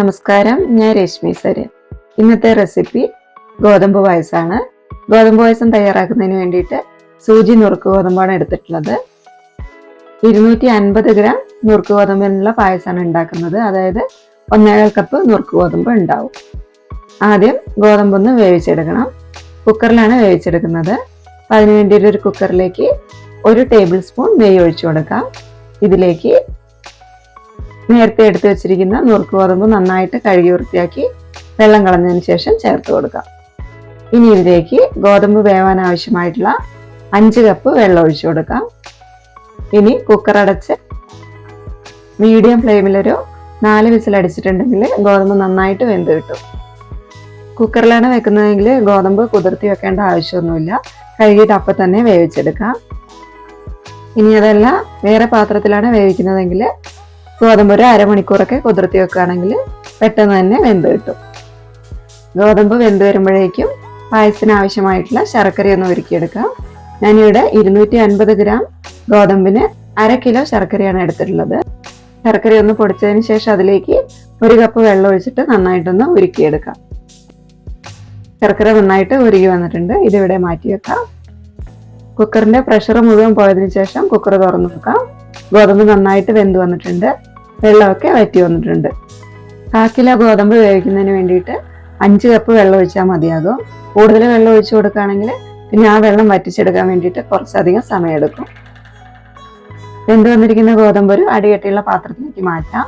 നമസ്കാരം ഞാൻ രശ്മി സര് ഇന്നത്തെ റെസിപ്പി ഗോതമ്പ് പായസമാണ് ഗോതമ്പ് പായസം തയ്യാറാക്കുന്നതിന് വേണ്ടിയിട്ട് സൂചി നുറുക്ക് ഗോതമ്പാണ് എടുത്തിട്ടുള്ളത്. ഇരുന്നൂറ്റി അൻപത് ഗ്രാം നുറുക്ക് ഗോതമ്പിനുള്ള പായസമാണ് ഉണ്ടാക്കുന്നത്. അതായത് ഒന്നേകാൽ കപ്പ് നുറുക്ക് ഗോതമ്പ് ഉണ്ടാവും. ആദ്യം ഗോതമ്പൊന്ന് വേവിച്ചെടുക്കണം. കുക്കറിലാണ് വേവിച്ചെടുക്കുന്നത്. അതിന് ഒരു കുക്കറിലേക്ക് ഒരു ടേബിൾ സ്പൂൺ നെയ്യ് ഒഴിച്ചു കൊടുക്കാം. ഇതിലേക്ക് നേരത്തെ എടുത്തു വെച്ചിരിക്കുന്ന നുറുക്ക് ഗോതമ്പ് നന്നായിട്ട് കഴുകി വൃത്തിയാക്കി വെള്ളം കളഞ്ഞതിന് ശേഷം ചേർത്ത് കൊടുക്കാം. ഇനി ഇതിലേക്ക് ഗോതമ്പ് വേവാൻ ആവശ്യമായിട്ടുള്ള അഞ്ച് കപ്പ് വെള്ളം ഒഴിച്ചു കൊടുക്കാം. ഇനി കുക്കർ അടച്ച് മീഡിയം ഫ്ലെയിമിലൊരു നാല് വിസിൽ അടിച്ചിട്ടുണ്ടെങ്കിൽ ഗോതമ്പ് നന്നായിട്ട് വെന്ത് കിട്ടും. കുക്കറിലാണ് വെക്കുന്നതെങ്കിൽ ഗോതമ്പ് കുതിർത്തി വെക്കേണ്ട ആവശ്യമൊന്നുമില്ല. കഴുകിയിട്ട് അപ്പം തന്നെ വേവിച്ചെടുക്കാം. ഇനി അതല്ല വേറെ പാത്രത്തിലാണ് വേവിക്കുന്നതെങ്കിൽ ഗോതമ്പ് ഒരു അരമണിക്കൂറൊക്കെ കുതിർത്തി വെക്കുകയാണെങ്കിൽ പെട്ടെന്ന് തന്നെ വെന്ത് കിട്ടും. ഗോതമ്പ് വെന്ത് വരുമ്പോഴേക്കും പായസത്തിന് ആവശ്യമായിട്ടുള്ള ശർക്കരയൊന്ന് ഒരുക്കിയെടുക്കാം ഞാനിവിടെ ഇരുന്നൂറ്റി അൻപത് ഗ്രാം ഗോതമ്പിന് അര കിലോ ശർക്കരയാണ് എടുത്തിട്ടുള്ളത്. ശർക്കര ഒന്ന് പൊടിച്ചതിന് ശേഷം അതിലേക്ക് ഒരു കപ്പ് വെള്ളം ഒഴിച്ചിട്ട് നന്നായിട്ടൊന്ന് ഉരുക്കിയെടുക്കാം. ശർക്കര നന്നായിട്ട് ഉരുകി വന്നിട്ടുണ്ട്. ഇതിവിടെ മാറ്റി വെക്കാം. കുക്കറിന്റെ പ്രഷർ മുഴുവൻ പോയതിനു ശേഷം കുക്കർ തുറന്നു വെക്കാം. ഗോതമ്പ് നന്നായിട്ട് വെന്ത് വന്നിട്ടുണ്ട്. വെള്ളമൊക്കെ വറ്റി വന്നിട്ടുണ്ട്. കാ കിലോ ഗോതമ്പ് വേവിക്കുന്നതിന് വേണ്ടിയിട്ട് അഞ്ച് കപ്പ് വെള്ളം ഒഴിച്ചാൽ മതിയാകും. കൂടുതൽ വെള്ളം ഒഴിച്ചു കൊടുക്കുകയാണെങ്കിൽ പിന്നെ ആ വെള്ളം വറ്റിച്ചെടുക്കാൻ വേണ്ടിയിട്ട് കുറച്ചധികം സമയമെടുക്കും. വെന്ത് വന്നിരിക്കുന്ന ഗോതമ്പ് ഒരു അടികെട്ടിയുള്ള പാത്രത്തിലേക്ക് മാറ്റാം.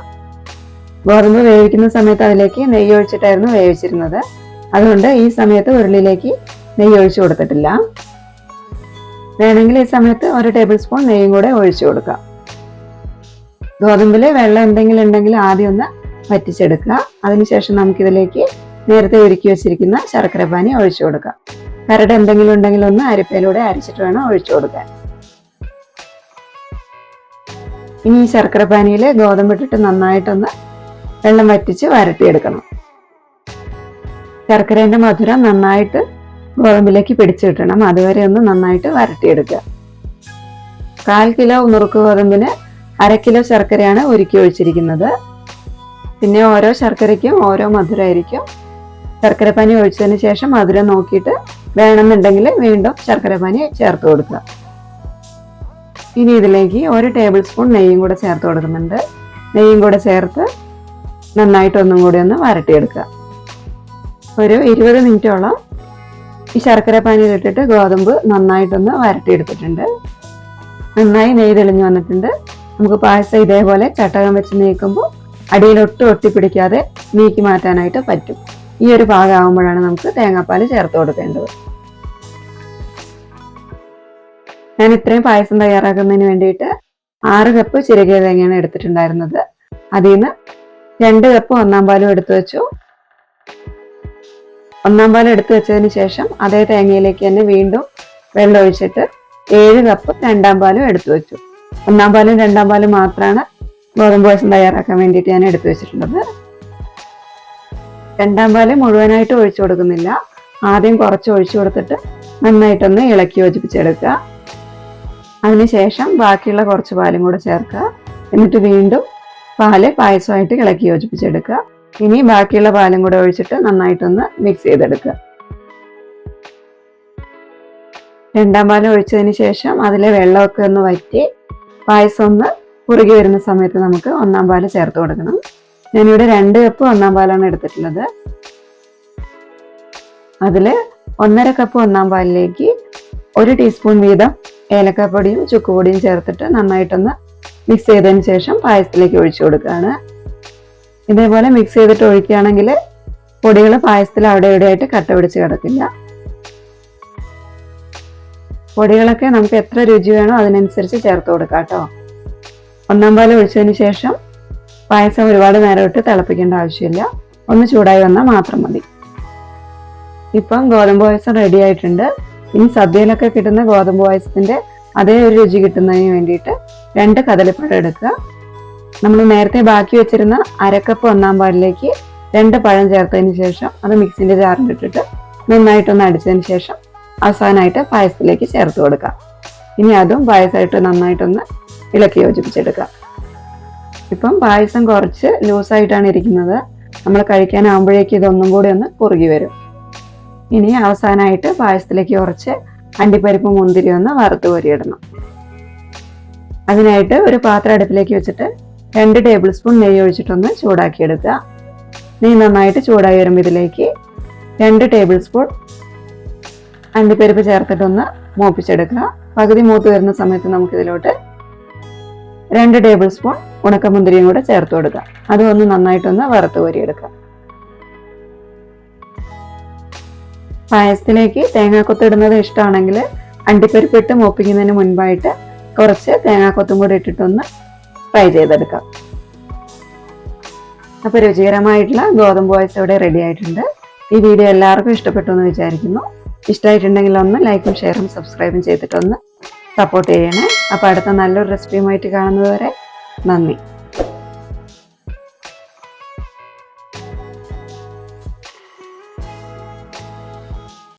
ഗോതമ്പ് വേവിക്കുന്ന സമയത്ത് അതിലേക്ക് നെയ്യ് ഒഴിച്ചിട്ടായിരുന്നു വേവിച്ചിരുന്നത്. അതുകൊണ്ട് ഈ സമയത്ത് ഉരുളിയിലേക്ക് നെയ്യ് ഒഴിച്ചു കൊടുത്തിട്ടില്ല. വേണമെങ്കിൽ ഈ സമയത്ത് ഒരു ടേബിൾ സ്പൂൺ നെയ്യും കൂടെ ഒഴിച്ചു കൊടുക്കാം. ഗോതമ്പിൽ വെള്ളം എന്തെങ്കിലും ഉണ്ടെങ്കിൽ ആദ്യം ഒന്ന് വറ്റിച്ചെടുക്കുക. അതിനുശേഷം നമുക്കിതിലേക്ക് നേരത്തെ ഒരുക്കി വെച്ചിരിക്കുന്ന ശർക്കര പാനി ഒഴിച്ചു കൊടുക്കാം കരട് എന്തെങ്കിലും ഉണ്ടെങ്കിൽ ഒന്ന് അരിപ്പയിലൂടെ അരിച്ചിട്ട് വേണം ഒഴിച്ചു കൊടുക്കാൻ. ഇനി ഈ ശർക്കരപ്പാനിയിൽ ഗോതമ്പിട്ടിട്ട് നന്നായിട്ടൊന്ന് വെള്ളം വറ്റിച്ച് വരട്ടിയെടുക്കണം. ശർക്കരേന്റെ മധുരം നന്നായിട്ട് ഗോതമ്പിലേക്ക് പിടിച്ചു കിട്ടണം. അതുവരെ ഒന്ന് നന്നായിട്ട് വരട്ടിയെടുക്കുക. കാൽ കിലോ നുറുക്ക് ഗോതമ്പിന് അര കിലോ ശർക്കരയാണ് ഒരുക്കി ഒഴിച്ചിരിക്കുന്നത്. പിന്നെ ഓരോ ശർക്കരയ്ക്കും ഓരോ മധുരമായിരിക്കും ശർക്കര പനി ഒഴിച്ചതിന് ശേഷം മധുരം നോക്കിയിട്ട് വേണമെന്നുണ്ടെങ്കിൽ വീണ്ടും ശർക്കര പനി ചേർത്ത് കൊടുക്കുക. ഇനി ഇതിലേക്ക് ഒരു ടേബിൾ സ്പൂൺ നെയ്യും കൂടെ ചേർത്ത് കൊടുക്കുന്നുണ്ട്. നെയ്യും കൂടെ ചേർത്ത് നന്നായിട്ട് ഒന്നും കൂടി ഒന്ന് വരട്ടിയെടുക്കുക. ഒരു ഇരുപത് മിനിറ്റോളം ഈ ശർക്കര പാനിയിലിട്ടിട്ട് ഗോതമ്പ് നന്നായിട്ടൊന്ന് വരട്ടിയെടുത്തിട്ടുണ്ട്. നന്നായി നെയ്യ് വന്നിട്ടുണ്ട്. നമുക്ക് പായസം ഇതേപോലെ ചട്ടകം വെച്ച് നീക്കുമ്പോൾ അടിയിലൊട്ടും ഒട്ടിപ്പിടിക്കാതെ നീക്കി മാറ്റാനായിട്ട് പറ്റും. ഈ ഒരു ഭാഗമാകുമ്പോഴാണ് നമുക്ക് തേങ്ങാപ്പാൽ ചേർത്ത് കൊടുക്കേണ്ടത്. ഞാൻ ഇത്രയും പായസം തയ്യാറാക്കുന്നതിന് വേണ്ടിയിട്ട് ആറ് കപ്പ് ചിരകിയ തേങ്ങയാണ് എടുത്തിട്ടുണ്ടായിരുന്നത്. അതിൽ നിന്ന് രണ്ട് കപ്പ് ഒന്നാം പാലും എടുത്തു വെച്ചു. ഒന്നാം പാൽ എടുത്തു വെച്ചതിന് ശേഷം അതേ തേങ്ങയിലേക്ക് തന്നെ വീണ്ടും വെള്ളം ഒഴിച്ചിട്ട് ഏഴ് കപ്പ് രണ്ടാം പാലും എടുത്തു വെച്ചു. ഒന്നാം പാലും രണ്ടാം പാലും മാത്രമാണ് ഗോതമ്പ് പായസം തയ്യാറാക്കാൻ വേണ്ടിയിട്ട് ഞാൻ എടുത്തു വെച്ചിട്ടുള്ളത്. രണ്ടാം പാൽ മുഴുവനായിട്ട് ഒഴിച്ചു കൊടുക്കുന്നില്ല. ആദ്യം കുറച്ച് ഒഴിച്ചു കൊടുത്തിട്ട് നന്നായിട്ടൊന്ന് ഇളക്കി യോജിപ്പിച്ചെടുക്കുക. അതിനുശേഷം ബാക്കിയുള്ള കുറച്ച് പാലും കൂടെ ചേർക്കുക. എന്നിട്ട് വീണ്ടും പാൽ പായസമായിട്ട് ഇളക്കി യോജിപ്പിച്ചെടുക്കുക. ഇനി ബാക്കിയുള്ള പാലും കൂടെ ഒഴിച്ചിട്ട് നന്നായിട്ടൊന്ന് മിക്സ് ചെയ്തെടുക്കുക. രണ്ടാം പാലം ഒഴിച്ചതിന് ശേഷം അതിലെ വെള്ളമൊക്കെ ഒന്ന് വറ്റി പായസം ഒന്ന് കുറുകി വരുന്ന സമയത്ത് നമുക്ക് ഒന്നാം പാൽ ചേർത്ത് കൊടുക്കണം. ഞാനിവിടെ രണ്ട് കപ്പ് ഒന്നാം പാലാണ് എടുത്തിട്ടുള്ളത്. അതിൽ ഒന്നര കപ്പ് ഒന്നാം പാലിലേക്ക് ഒരു ടീസ്പൂൺ വീതം ഏലക്കാപ്പൊടിയും ചുക്കുപൊടിയും ചേർത്തിട്ട് നന്നായിട്ടൊന്ന് മിക്സ് ചെയ്തതിന് ശേഷം പായസത്തിലേക്ക് ഒഴിച്ചു കൊടുക്കുകയാണ്. ഇതേപോലെ മിക്സ് ചെയ്തിട്ട് ഒഴിക്കുകയാണെങ്കിൽ പൊടികൾ പായസത്തിൽ അവിടെ ഇവിടെയായിട്ട് കട്ട പിടിച്ച് കിടക്കില്ല. പൊടികളൊക്കെ നമുക്ക് എത്ര രുചി വേണോ അതിനനുസരിച്ച് ചേർത്ത് കൊടുക്കാം കേട്ടോ. ഒന്നാം പാൽ ഒഴിച്ചതിന് ശേഷം പായസം ഒരുപാട് നേരം ഇട്ട് തിളപ്പിക്കേണ്ട ആവശ്യമില്ല. ഒന്ന് ചൂടായി വന്നാൽ മാത്രം മതി. ഇപ്പം ഗോതമ്പ് പായസം റെഡി ആയിട്ടുണ്ട്. ഇനി സദ്യയിലൊക്കെ കിട്ടുന്ന ഗോതമ്പ് പായസത്തിന്റെ അതേ ഒരു രുചി കിട്ടുന്നതിന് വേണ്ടിയിട്ട് രണ്ട് കദളിപ്പഴം എടുക്കുക. നമ്മൾ നേരത്തെ ബാക്കി വെച്ചിരുന്ന അരക്കപ്പ് ഒന്നാം പാലിലേക്ക് രണ്ട് പഴം ചേർത്തതിന് ശേഷം അത് മിക്സിന്റെ ജാറിലിട്ടിട്ട് നന്നായിട്ടൊന്ന് അടിച്ചതിന് ശേഷം അവസാനമായിട്ട് പായസത്തിലേക്ക് ചേർത്ത് കൊടുക്കാം ഇനി അതും പായസമായിട്ട് നന്നായിട്ടൊന്ന് ഇളക്കി യോജിപ്പിച്ചെടുക്കാം ഇപ്പം പായസം കുറച്ച് ലൂസായിട്ടാണ് ഇരിക്കുന്നത്. നമ്മൾ കഴിക്കാനാകുമ്പോഴേക്ക് ഇതൊന്നും കൂടി ഒന്ന് കുറുകി വരും. ഇനി അവസാനമായിട്ട് പായസത്തിലേക്ക് കുറച്ച് അണ്ടിപ്പരിപ്പ് മുന്തിരി ഒന്ന് വറുത്ത് കോരിയിടണം. അതിനായിട്ട് ഒരു പാത്രം അടുപ്പിലേക്ക് വെച്ചിട്ട് രണ്ട് ടേബിൾ സ്പൂൺ നെയ്യ് ഒഴിച്ചിട്ടൊന്ന് ചൂടാക്കിയെടുക്കുക. നെയ്യ് നന്നായിട്ട് ചൂടായി വരുമ്പോൾ ഇതിലേക്ക് രണ്ട് ടേബിൾ സ്പൂൺ അണ്ടിപ്പരിപ്പ് ചേർത്തിട്ടൊന്ന് മൂപ്പിച്ചെടുക്കുക. പകുതി മൂത്ത് വരുന്ന സമയത്ത് നമുക്കിതിലോട്ട് രണ്ട് ടേബിൾ സ്പൂൺ ഉണക്കമുന്തിരിയും കൂടെ ചേർത്ത് കൊടുക്കുക. അതൊന്ന് നന്നായിട്ടൊന്ന് വറുത്ത് കോരിയെടുക്കുക. പായസത്തിലേക്ക് തേങ്ങാക്കൊത്ത് ഇടുന്നത് ഇഷ്ടമാണെങ്കിൽ അണ്ടിപ്പരിപ്പ് ഇട്ട് മൂപ്പിക്കുന്നതിന് മുൻപായിട്ട് കുറച്ച് തേങ്ങാക്കൊത്തും കൂടെ ഇട്ടിട്ടൊന്ന് ഫ്രൈ ചെയ്തെടുക്കാം. അപ്പോൾ രുചികരമായിട്ടുള്ള ഗോതമ്പ് പായസം ഇവിടെ റെഡി ആയിട്ടുണ്ട്. ഈ വീഡിയോ എല്ലാവർക്കും ഇഷ്ടപ്പെട്ടു എന്ന് വിചാരിക്കുന്നു. ഇഷ്ടമായിട്ടുണ്ടെങ്കിൽ ഒന്ന് ലൈക്കും ഷെയറും സബ്സ്ക്രൈബും ചെയ്തിട്ടൊന്ന് സപ്പോർട്ട് ചെയ്യണേ. അപ്പോൾ അടുത്ത നല്ലൊരു റെസിപ്പിയുമായിട്ട് കാണുന്നതുവരെ നന്ദി.